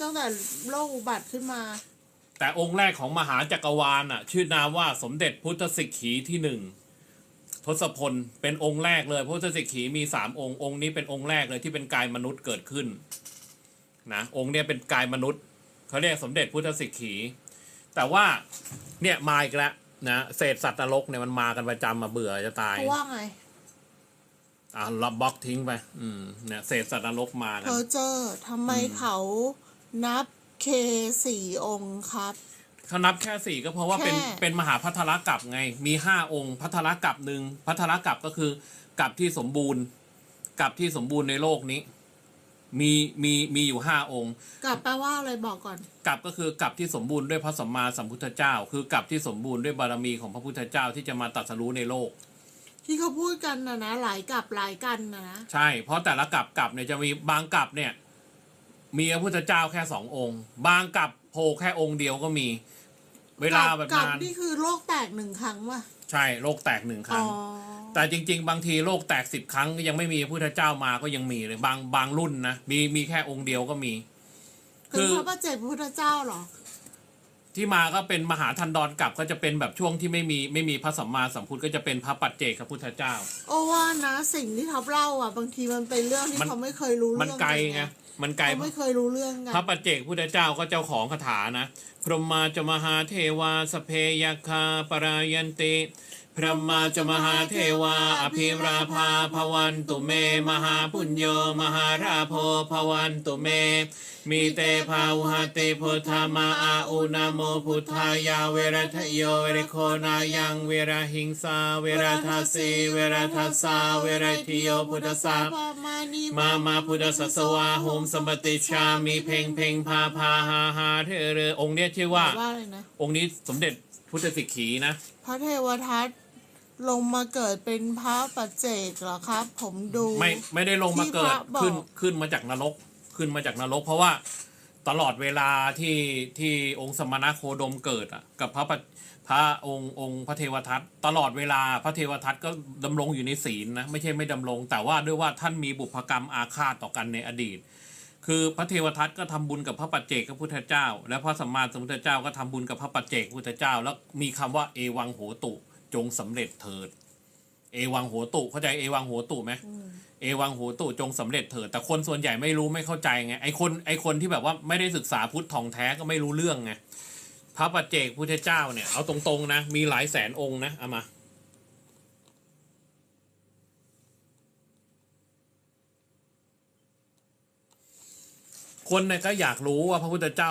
ตั้งแต่โลกอุบัติขึ้นมา แต่องค์แรกของมหาจักรวาลอะ ชื่อนามว่าสมเด็จพุทธสิกขีที่หนึ่งทศพลเป็นองค์แรกเลยพุทธสิกขีมีสามองค์องค์นี้เป็นองค์แรกเลยที่เป็นกายมนุษย์เกิดขึ้นนะองค์เนี้ยเป็นกายมนุษย์เขาเรียกสมเด็จพุทธสิกขี แต่ว่าเนี่ยมาอีกแล้วนะเศษสัตว์นรกเนี่ยมันมากันประจำมาเบื่อจะตายเพราะว่าไงอะรับบล็อกทิ้งไป อืมเนี่ยเศษสัตว์นรกมากัเพนอเจอร์ทำไมเขา นับเคสี่องค์ครับ เขานับแค่สี่ก็เพราะว่าเป็นแค่ เป็นมหาพัทรกัปไง มีห้าองค์พัทรกัปหนึ่งพัทรกัปก็คือกับที่สมบูรณ์กับที่สมบูรณ์ในโลกนี้ มีมีมีอยู่ห้าองค์ กลับแปลว่าอะไรบอกก่อน กับก็คือกับที่สมบูรณ์ด้วยพระสัมมาสัมพุทธเจ้า คือกับที่สมบูรณ์ด้วยบารมีของพระพุทธเจ้าที่จะมาตรัสรู้ในโลก ที่เขาพูดกันนะนะหลายกลับหลายกันนะนะใช่ เพราะแต่ละกับกับเนี่ยจะมีบางกับเนี่ย มีพระพุทธเจ้าแค่สององค์ บางกับโผล่แค่องค์เดียวก็มี เวลาแบบกลับนานนี่คือโลกแตกหนึ่งครั้งว่ะใช่โลกแตกหนึ่งคอ๋รั้องแต่จริง ๆ บางทีโลกแตกสิบครั้งก็ยังไม่มีพระพุทธเจ้ามาก็ยังมีเลยบางบางรุ่นนะมีมีแค่องค์เดียวก็มี คืคืออพระประเจกพระพุทธเจ้าเหรอที่มาก็เป็นมหาทันดรกลับก็จะเป็นแบบช่วงที่ไม่มีไม่มีพระสัมมาสัมพุทธก็จะเป็นพระปัจเจกพระพุทธเจ้า โอ้ว่านะสิ่งที่ท็อปเล่าอะ บางทีมันเป็นเรื่องที่มันเขาไม่เคยรู้มันเรื่องไกลนไง มันไกลเขาไม่เคยรู้เรื่องกันพระปัจเจกพุทธเจ้าก็เจ้าของคาถานะ พรหมาจมหาเทวาสพเพยคาปรายันติ พรหมาจมหาเทวา อภิราภาภวันตุเม มหาปุญโยมหาราโพภวันตุเม มีเตภาวุหเตพุทธามาอาอุนาโมพุทธายาเวรทโยเวรโคนายังเวรหิงสาเวรทาสีเวรทาสาเวรทิโยพุทธสามามามาพุทธสัสวาโหมสมปติชามีเพลงเพลงพาพาหาหาเธอเรอองค์เนี้ยชื่อว่า องค์นี้สมเด็จ พุทธสิกขีนะ พระเทวทัตลงมาเกิดเป็นพระปัจเจกเหรอครับ ผมดูไม่ไม่ได้ลงมาเกิดที่พระบอกขึ้นขึ้นมาจากนรกขึ้นมาจากนรก เพราะว่าตลอดเวลาที่ที่องค์สมณะโคดมเกิดอะกับพระปัจพระองค์องค์พระเทวทัตตลอดเวลาพระเทวทัตก็ดำรงอยู่ในศีลนะไม่ใช่ไม่ดำรง แต่ว่าด้วยว่าท่านมีบุพกรรมอาฆาตต่อกันในอดีต คือพระเทวทัตก็ทำบุญกับพระปัจเจกพระพุทธเจ้า และพระสัมมาสัมพุทธเจ้าก็ทำบุญกับพระปัจเจกพระพุทธเจ้า แล้วมีคำว่าเอวังโหตุจงสำเร็จเถิด เอวังโหตุเข้าใจเอวังโหตุไหมอืมเอวังโหตุจงสำเร็จเถิด แต่คนส่วนใหญ่ไม่รู้ไม่เข้าใจไงไอคนไอคนที่แบบว่าไม่ได้ศึกษาพุทธทองแท้ก็ไม่รู้เรื่องไงพระปัจเจกพุทธเจ้าเนี่ยเอาตรงๆนะมีหลายแสนองค์นะเอามา คนเนี่ยก็อยากรู้ว่าพระพุทธเจ้า